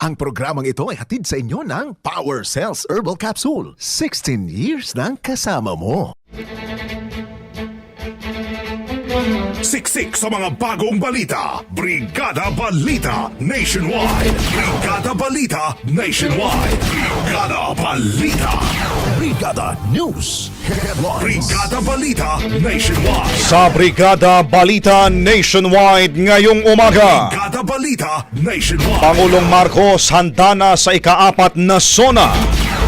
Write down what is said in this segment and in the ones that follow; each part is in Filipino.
Ang programang ito ay hatid sa inyo ng Power Cells Herbal Capsule. 16 years ng kasama mo. Siksik sa mga bagong balita. Brigada Balita Nationwide. Brigada Balita Nationwide. Brigada Balita. Brigada News. Headlines. Brigada Balita Nationwide. Sa Brigada Balita Nationwide ngayong umaga. Brigada Balita Nationwide. Pangulong Marcos handa na sa ikaapat na sona.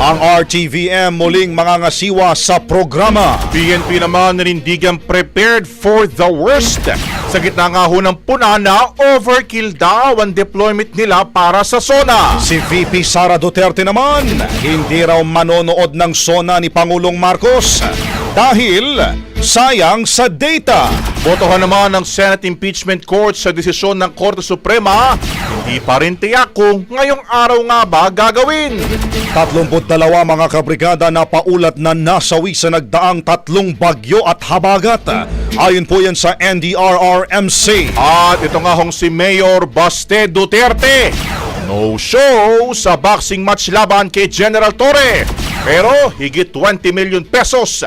Ang RTVM muling mangangasiwa sa programa. PNP naman nanindigan prepared for the worst. Sa gitna nga ho ng punana, overkill daw ang deployment nila para sa SONA. Si VP Sara Duterte naman, hindi raw manonood ng sona ni Pangulong Marcos dahil sayang sa data. Botohan naman ng Senate Impeachment Court sa desisyon ng Korte Suprema, hindi pa rin tiyak kung ngayong araw nga ba gagawin. 32 mga kabrigada na paulat na nasawi sa nagdaang tatlong bagyo at habagat. Ayon po yan sa NDRRMC. At ito nga hong si Mayor Baste Duterte. No show sa boxing match laban kay General Torre. Pero higit 20 million pesos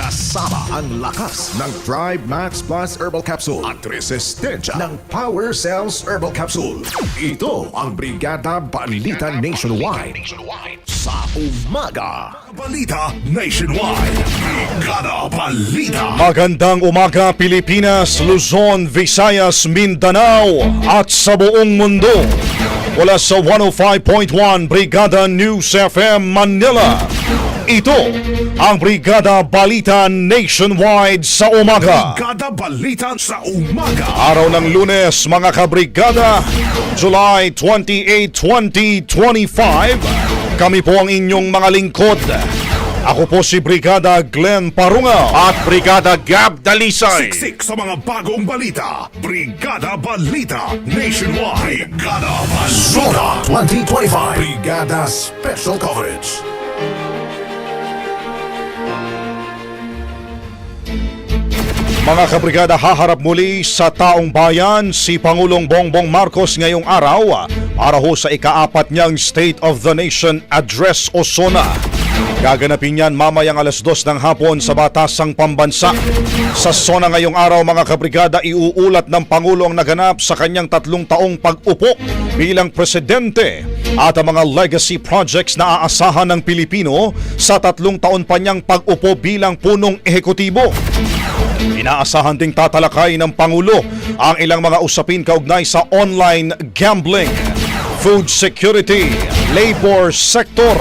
Kasama ang lakas ng Drive Max Plus Herbal Capsule at resistensya ng Power Cells Herbal Capsule. Ito ang Brigada Balita Nationwide. Sa umaga. Balita Nationwide. Brigada Balita. Magandang umaga Pilipinas, Luzon, Visayas, Mindanao at sa buong mundo. Wala sa 105.1 Brigada News FM Manila. Ito ang Brigada Balita Nationwide sa umaga. Brigada Balita sa umaga. Araw ng lunes mga kabrigada, July 28, 2025. Kami po ang inyong mga lingkod. Ako po si Brigada Glenn Parunga. At Brigada Gab Dalisay. Siksik sa mga bagong balita. Brigada Balita Nationwide. Brigada Balita 2025. Brigada Special Coverage. Mga kabrigada, haharap muli sa taong bayan si Pangulong Bongbong Marcos ngayong araw para ho sa ikaapat niyang State of the Nation Address o SONA. Gaganapin yan mamayang alas dos ng hapon sa Batasang Pambansa. Sa SONA ngayong araw mga kabrigada, iuulat ng Pangulo ang naganap sa kanyang tatlong taong pag-upo bilang presidente at ang mga legacy projects na aasahan ng Pilipino sa tatlong taon pa niyang pag-upo bilang punong ehekutibo. Inaasahan ding tatalakay ng Pangulo ang ilang mga usapin kaugnay sa online gambling, food security, labor sector.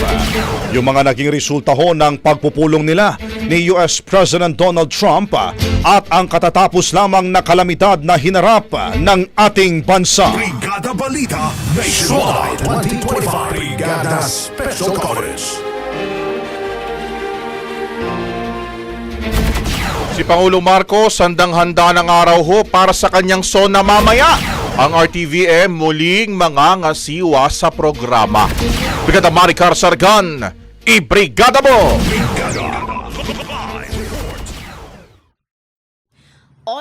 Yung mga naging resulta ho ng pagpupulong nila ni US President Donald Trump at ang katatapos lamang na kalamidad na hinarap ng ating bansa. Brigada Balita Nationwide 2025 Brigada Special Coverage. Si Pangulong Marcos handang-handa ng araw ho para sa kanyang sona mamaya. Ang RTVM muling mangangasiwa sa programa. Brigada Maricar Sargan, ibrigada mo!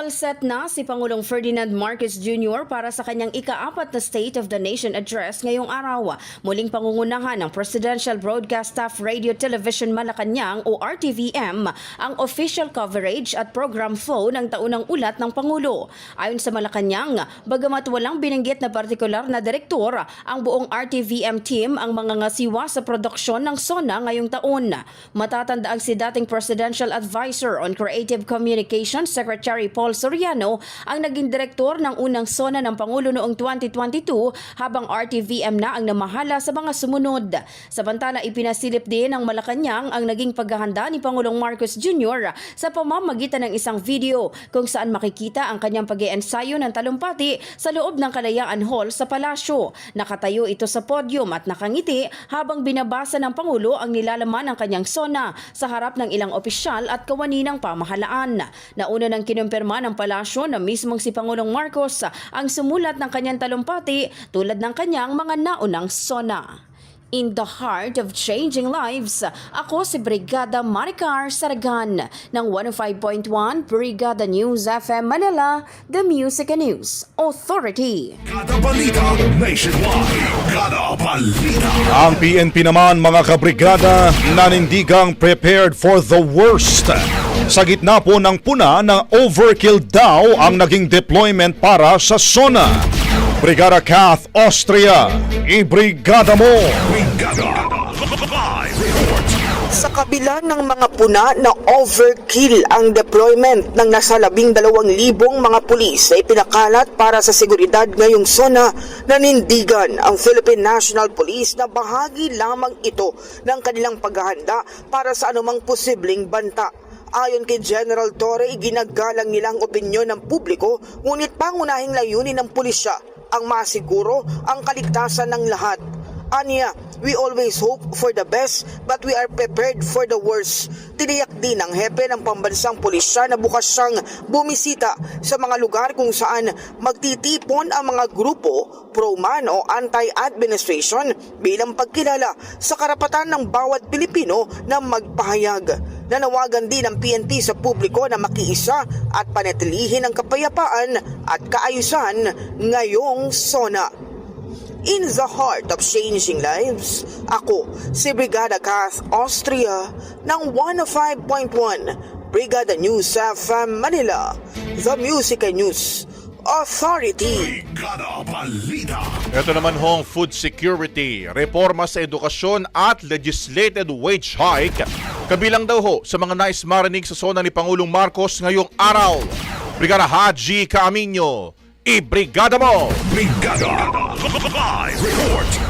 All set na si Pangulong Ferdinand Marcos Jr. para sa kanyang ikaapat na State of the Nation Address ngayong araw. Muling pangungunahan ng Presidential Broadcast Staff Radio Television Malacanang o RTVM ang official coverage at program flow ng taunang ulat ng Pangulo. Ayon sa Malacanang, bagamat walang binanggit na partikular na direktor, ang buong RTVM team ang mga ngasiwa sa produksyon ng SONA ngayong taon. Matatandaan si dating Presidential Advisor on Creative Communications Secretary Paul Soriano ang naging direktor ng unang SONA ng Pangulo noong 2022 habang RTVM na ang namahala sa mga sumunod. Samantala ipinasilip din ng Malacanang ang naging paghahanda ni Pangulong Marcos Jr. sa pamamagitan ng isang video kung saan makikita ang kanyang pag ensayo ng talumpati sa loob ng Kalayaan Hall sa palasyo. Nakatayo ito sa podium at nakangiti habang binabasa ng Pangulo ang nilalaman ng kanyang SONA sa harap ng ilang opisyal at kawani ng pamahalaan. Nauna ng kinumpirma ng palasyo na mismong si Pangulong Marcos ang sumulat ng kanyang talumpati tulad ng kanyang mga naunang SONA. In the heart of changing lives, ako si Brigada Maricar Saragan ng 105.1 Brigada News FM Manila, The Music and News Authority. Brigada Balita Nationwide. Brigada Balita. Ang PNP naman mga kabrigada nanindigang prepared for the worst. Sa gitna po ng puna na overkill daw ang naging deployment para sa SONA. Brigada Kath Austria, ibrigada mo! Brigada. Sa kabila ng mga puna na overkill ang deployment ng nasa labing dalawang libong mga pulis ay pinakalat para sa seguridad ngayong zona nanindigan ang Philippine National Police na bahagi lamang ito ng kanilang paghahanda para sa anumang posibleng banta. Ayon kay General Torre, ginagalang nila ang opinyon ng publiko ngunit pangunahing layunin ng pulisya ang masiguro ang kaligtasan ng lahat. Anya, we always hope for the best but we are prepared for the worst. Tiniyak din ng hepe ng pambansang pulisya na bukas siyang bumisita sa mga lugar kung saan magtitipon ang mga grupo pro-man o anti-administration bilang pagkilala sa karapatan ng bawat Pilipino na magpahayag. Nanawagan din ng PNP sa publiko na makiisa at panatilihin ang kapayapaan at kaayusan ngayong SONA. In the heart of changing lives, ako si Brigada Kath Austria ng 105.1 Brigada News FM Manila, The Music and News Authority. Ito naman hong food security, reforma sa edukasyon at legislated wage hike. Kabilang daw ho sa mga nais marinig sa sona ni Pangulong Marcos ngayong araw. Brigada Haji Caaminyo, ibrigada mo! Brigada. Live report.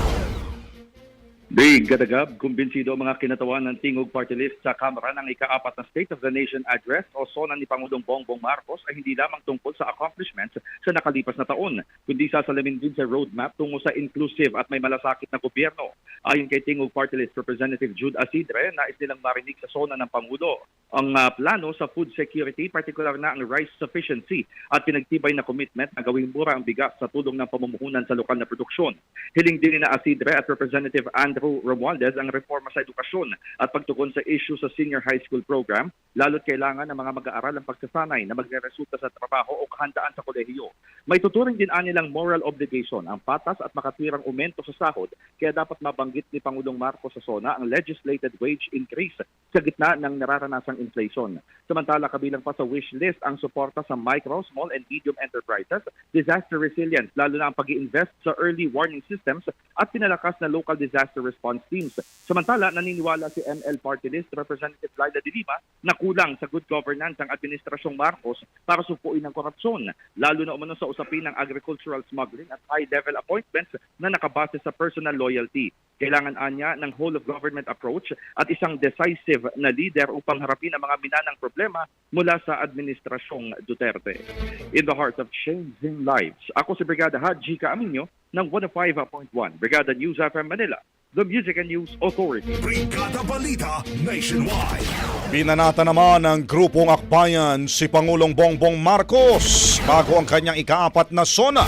Brigada Gab, kumbinsido ang mga kinatawan ng Tingog Party List sa Kamara ng ikaapat na State of the Nation Address o SONA ni Pangulong Bongbong Marcos ay hindi lamang tungkol sa accomplishments sa nakalipas na taon, kundi sasalamin din sa roadmap tungo sa inclusive at may malasakit na gobyerno. Ayon kay Tingog Party List Representative Jude Asidre, nais nilang marinig sa SONA ng Pangulo ang ah, plano sa food security, partikular na ang rice sufficiency at pinagtibay na commitment na gawing mura ang bigas sa tulong ng pamumuhunan sa lokal na produksyon. Hiling din na Asidre at Representative Andrew Andrew Romualdez ang reforma sa edukasyon at pagtugon sa issue sa senior high school program, lalo't kailangan ng mga mag-aaral ang pagsasanay na magreresulta sa trabaho o kahandaan sa kolehiyo. May tuturing din anilang moral obligation ang patas at makatwirang aumento sa sahod kaya dapat mabanggit ni Pangulong Marcos sa SONA ang legislated wage increase sa gitna ng nararanasang inflation. Samantala kabilang pa sa wish list ang suporta sa micro, small and medium enterprises, disaster resilience, lalo na ang pag invest sa early warning systems at pinalakas na local disaster response teams. Samantala, naniniwala si ML Party List Representative Laila de Lima na kulang sa good governance ang Administrasyong Marcos para supuin ang korupsyon, lalo na umano sa usapin ng agricultural smuggling at high-level appointments na nakabase sa personal loyalty. Kailangan anya ng whole-of-government approach at isang decisive na leader upang harapin ang mga binanang problema mula sa Administrasyong Duterte. In the heart of changing lives, ako si Brigada Haji Caaminyo ng 105.1 Brigada News FM Manila, the Music and News Authority. Brigada Balita Nationwide. Pinanata naman ng grupong akbayan si Pangulong Bongbong Marcos bago ang kanyang ikaapat na sona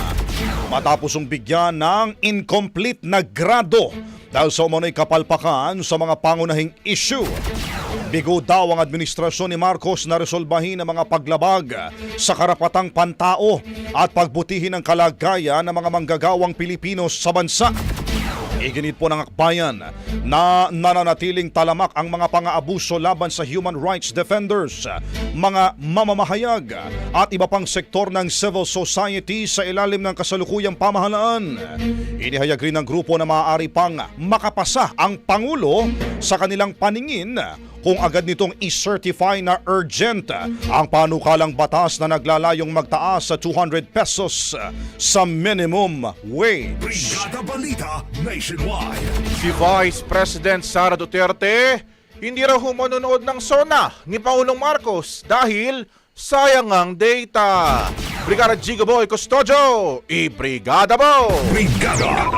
matapos ang bigyan ng incomplete na grado dahil sa umano'y kapalpakan sa mga pangunahing issue. Bigo daw ang administrasyon ni Marcos na resolbahin ang mga paglabag sa karapatang pantao at pagbutihin ang kalagayan ng mga manggagawang Pilipino sa bansa. Iginit po ng akbayan na nananatiling talamak ang mga pang-aabuso laban sa human rights defenders, mga mamamahayag at iba pang sektor ng civil society sa ilalim ng kasalukuyang pamahalaan. Inihayag rin ng grupo na maaari pang makapasa ang Pangulo sa kanilang paningin kung agad nitong i-certify na urgent ang panukalang batas na naglalayong magtaas sa 200 pesos sa minimum wage. Brigada Balita Nationwide. Si Vice President Sara Duterte hindi raw humanonood ng SONA ni Pangulong Marcos dahil sayang ang data. Brigada Gigaboy Custodio, i-brigada mo! Brigada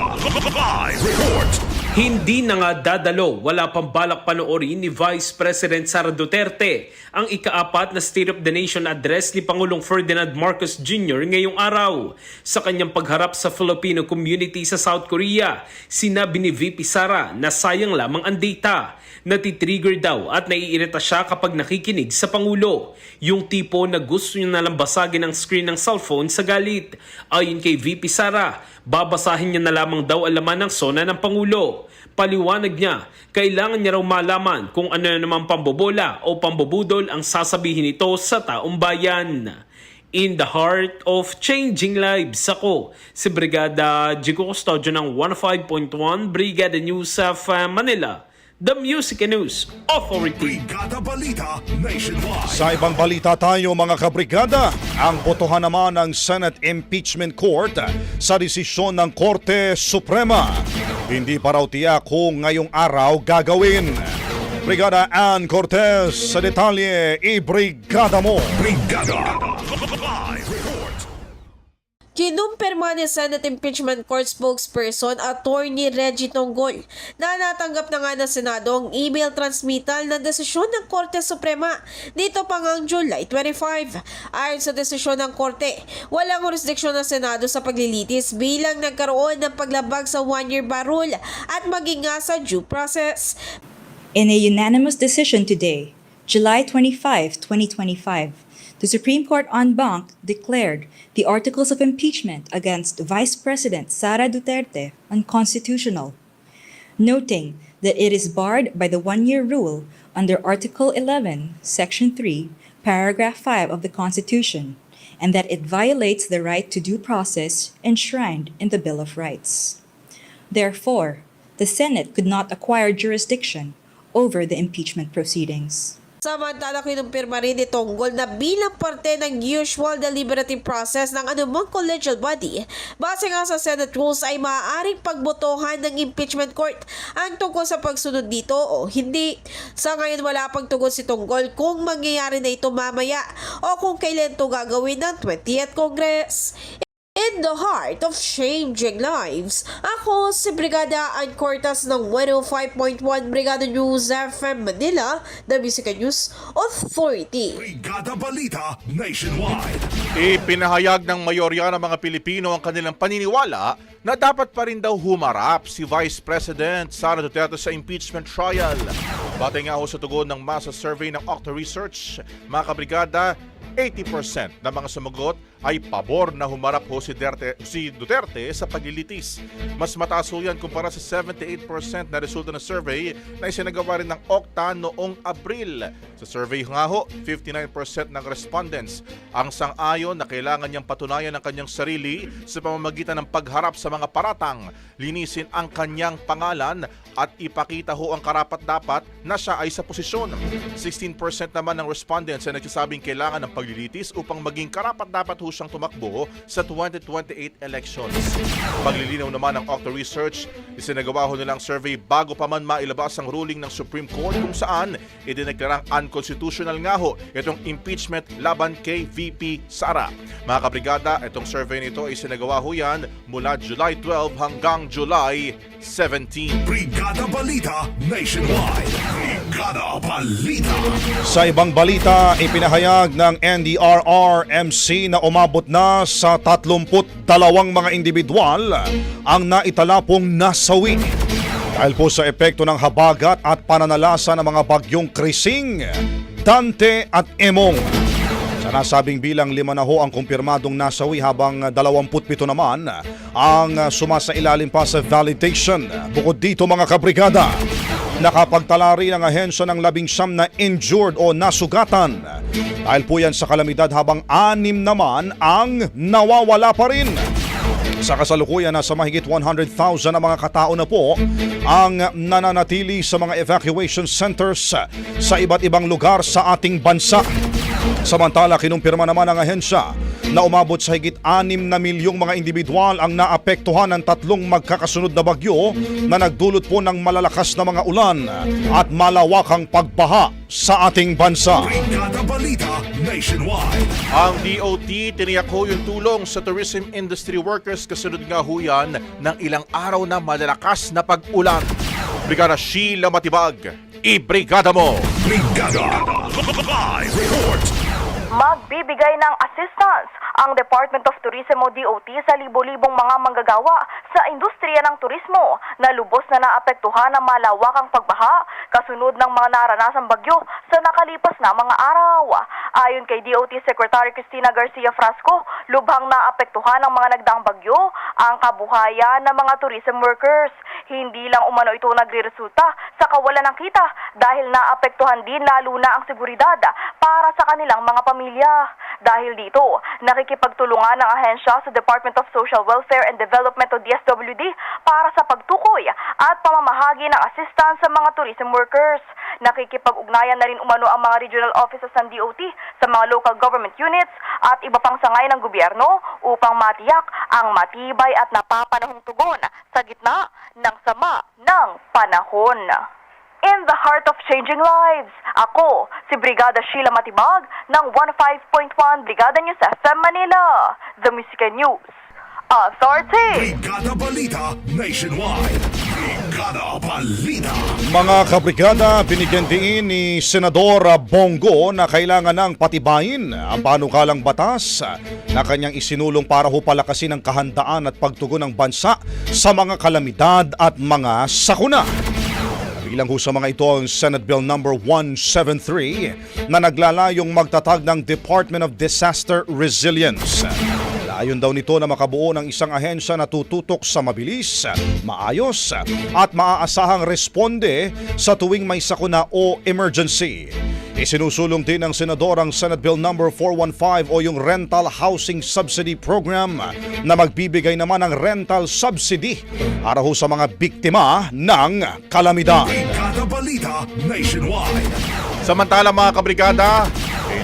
Live Report. Hindi na nga dadalo, wala pang balak panoorin ni Vice President Sara Duterte ang ikaapat na State of the Nation address ni Pangulong Ferdinand Marcos Jr. ngayong araw. Sa kanyang pagharap sa Filipino community sa South Korea, sinabi ni VP Sara na sayang lamang ang data. Natitrigger daw at naiirita siya kapag nakikinig sa Pangulo. Yung tipo na gusto niya nalang basagin ang screen ng cellphone sa galit. Ayon kay VP Sara, babasahin niya na lamang daw ang laman ng sona ng Pangulo. Paliwanag niya, kailangan niya raw malaman kung ano na naman pambobola o pambobudol ang sasabihin nito sa taong bayan. In the heart of changing lives ako, si Brigada Jigo Custodio ng 105.1 Brigada News of Manila, the Music and News Authority. Brigada Balita Nationwide. Sa ibang balita tayo mga kabrigada, ang botohan naman ng Senate Impeachment Court sa desisyon ng Korte Suprema. Hindi pa raw tiyak kung ngayong araw gagawin. Brigada Ann Cortez sa detalye, i-brigada mo. Brigada Live. Kinumpirma ni Senate Impeachment Court spokesperson Attorney Reggie Tonggol na natanggap na nga ng Senado ang email transmittal na desisyon ng Korte Suprema dito pa ngang July 25. Ayon sa desisyon ng Korte, walang jurisdiksyon ng Senado sa paglilitis bilang nagkaroon ng paglabag sa one-year bar rule at maging nga sa due process. In a unanimous decision today, July 25, 2025, the Supreme Court en banc declared the articles of impeachment against Vice President Sara Duterte unconstitutional, noting that it is barred by the one year rule under Article 11, Section 3, Paragraph 5 of the Constitution, and that it violates the right to due process enshrined in the Bill of Rights. Therefore, the Senate could not acquire jurisdiction over the impeachment proceedings. Samantala, kinumpirma rin ni Tonggol na bilang parte ng usual deliberative process ng anumang collegial body, base nga sa Senate rules ay maaaring pagbotohan ng impeachment court ang tungkol sa pagsunod dito o hindi. Sa ngayon, wala pang tugon si Tonggol kung mangyayari na ito mamaya o kung kailan ito gagawin ng 20th Congress. In the heart of changing lives. Ako si Brigada Ann Cortas ng 105.1 Brigada News FM Manila, the Music News Authority. Brigada Balita Nationwide. Ipinahayag ng mayorya ng mga Pilipino ang kanilang paniniwala na dapat pa rin daw humarap si Vice President Sara Duterte sa impeachment trial. Batay nga ho sa tugon ng masa survey ng Octa Research, mga kabrigada, 80% ng mga sumagot ay pabor na humarap ho si Duterte, si Duterte sa paglilitis. Mas mataas ho yan kumpara sa 78% na resulta ng survey na isinagawa rin ng Okta noong Abril. Sa survey nga ho, 59% ng respondents ang sang-ayon na kailangan niyang patunayan ang kanyang sarili sa pamamagitan ng pagharap sa mga paratang, linisin ang kanyang pangalan at ipakita ho ang karapat-dapat na siya ay sa posisyon. 16% naman ng respondents ay nagsasabing kailangan ng paglilitis upang maging karapat-dapat ho siyang tumakbo sa 2028 elections. Paglilinaw naman ng Octa Research, isinagawa ho nilang survey bago pa man mailabas ang ruling ng Supreme Court kung saan idineklarang unconstitutional nga ho itong impeachment laban kay VP Sara. Mga kabrigada, itong survey nito ay isinagawa ho yan mula July 12 hanggang July 17. Brigada Balita Nationwide. Brigada Balita. Sa ibang balita, ipinahayag ng NDRRMC na umabot na sa 32 mga individual ang naitala pong nasawi. Dahil po sa epekto ng habagat at pananalasa ng mga bagyong Krising, Dante at Emong. Sa nasabing bilang lima na ho ang kumpirmadong nasawi habang 27 naman ang sumasailalim pa sa validation. Bukod dito mga kabrigada, nakapagtala rin ang ahensya ng labing siyam na injured o nasugatan. Dahil po yan sa kalamidad habang anim naman ang nawawala pa rin. Sa kasalukuyan, nasa mahigit 100,000 na mga katao na po ang nananatili sa mga evacuation centers sa iba't ibang lugar sa ating bansa. Samantala, kinumpirma naman ng ahensya na umabot sa higit 6 na milyong mga individual ang naapektuhan ng tatlong magkakasunod na bagyo na nagdulot po ng malalakas na mga ulan at malawakang pagbaha sa ating bansa. Ang DOT tiniyak ho yung tulong sa tourism industry workers kasunod nga ho yan ng ilang araw na malalakas na pag-ulan. Brigada Sheila Matibag, i-brigada mo! Brigada. Live report. Magbibigay ng assistance ang Department of Tourism o DOT sa libo-libong mga manggagawa sa industriya ng turismo na lubos na naapektuhan ng malawakang pagbaha kasunod ng mga naranasang bagyo sa nakalipas na mga araw. Ayon kay DOT Secretary Cristina Garcia Frasco, lubhang naapektuhan ng mga nagdaang bagyo ang kabuhayan ng mga tourism workers. Hindi lang umano ito nagreresulta sa kawalan ng kita dahil naapektuhan din lalo na ang seguridad para sa kanilang mga pamilya. Dahil dito, nakikipagtulungan ng ahensya sa Department of Social Welfare and Development o DSWD para sa pagtukoy at pamamahagi ng assistance sa mga tourism workers. Nakikipag-ugnayan na rin umano ang mga regional offices ng DOT sa mga local government units at iba pang sangay ng gobyerno upang matiyak ang matibay at napapanahong tugon sa gitna ng sama ng panahon. In the heart of changing lives, ako, si Brigada Sheila Matibag ng 15.1 Brigada News FM Manila, The Music News Authority. Brigada Balita Nationwide. Brigada Balita. Mga kabrigada, binigyan din ni Senador Bongo na kailangan ng patibayin ang panukalang batas na kanyang isinulong para ho palakasin ang kahandaan at pagtugon ng bansa sa mga kalamidad at mga sakuna. Bilang ho sa mga ito ang Senate Bill number 173 na naglalayong magtatag ng Department of Disaster Resilience. Layon daw nito na makabuo ng isang ahensya na tututok sa mabilis, maayos at maaasahang responde sa tuwing may sakuna o emergency. Isinusulong din ng Senador ang Senate Bill number 415 o yung Rental Housing Subsidy Program na magbibigay naman ng rental subsidy para ho sa mga biktima ng kalamidad. Samantala mga kabrigada,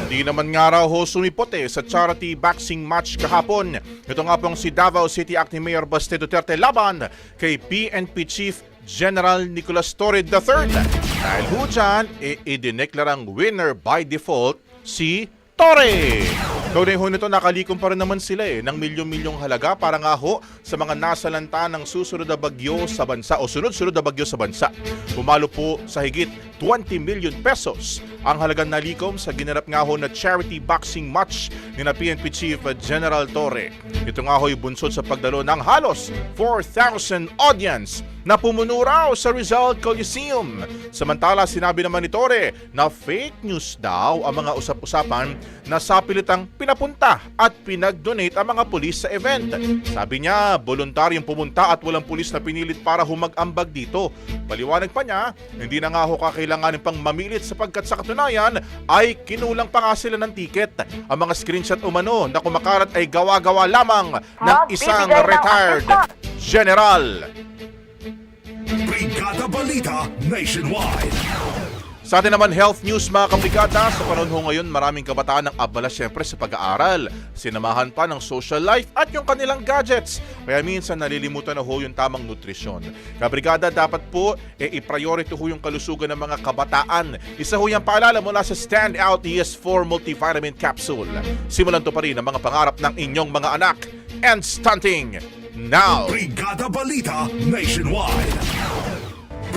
hindi naman nga raw ho sumipot eh sa charity boxing match kahapon. Ito nga pong si Davao City Acting Mayor Baste Duterte laban kay PNP Chief General Nicolas Torre III. Dahil ho dyan, e idineklarang winner by default si Torre. Kaugnay ho nito, nakalikom pa rin naman sila eh, ng milyon-milyong halaga para nga ho sa mga nasalanta ng susunod na bagyo sa bansa o sunod-sunod na bagyo sa bansa. Pumalo po sa higit 20 million pesos ang halagang nalikom sa ginanap nga ho na charity boxing match ni na PNP Chief General Torre. Ito nga ho'y bunsod sa pagdalo ng halos 4,000 audience na pumuno raw sa Rizal Coliseum. Samantala, sinabi naman ni Torre na fake news daw ang mga usap-usapan na sapilitang pinapunta at pinag-donate ang mga pulis sa event. Sabi niya, voluntaryong pumunta at walang pulis na pinilit para humag-ambag dito. Paliwanag pa niya, hindi na nga ho kakailanganin pang mamilit sapagkat sa katunayan ay kinulang pa nga sila ng tiket. Ang mga screenshot umano na kumakarat ay gawa-gawa lamang ng isang Magbibigay ng retired general. Brigada Balita Nationwide. Sa atin naman health news mga kabrigada, sa panahon ho ngayon maraming kabataan ang abala syempre sa pag-aaral, sinamahan pa ng social life at yung kanilang gadgets. Kaya minsan nalilimutan na ho yung tamang nutrisyon. Kabrigada, dapat po e i-priority ho yung kalusugan ng mga kabataan. Isa ho yung paalala mula sa Standout ES4 Multivitamin Capsule. Simulan to pa rin ang mga pangarap ng inyong mga anak. And stunting now! Brigada Balita Nationwide.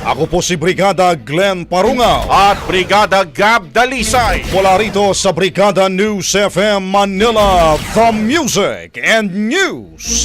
Ako po si Brigada Glenn Parungaw. At Brigada Gab Dalisay. Mula rito sa Brigada News FM Manila, the music and news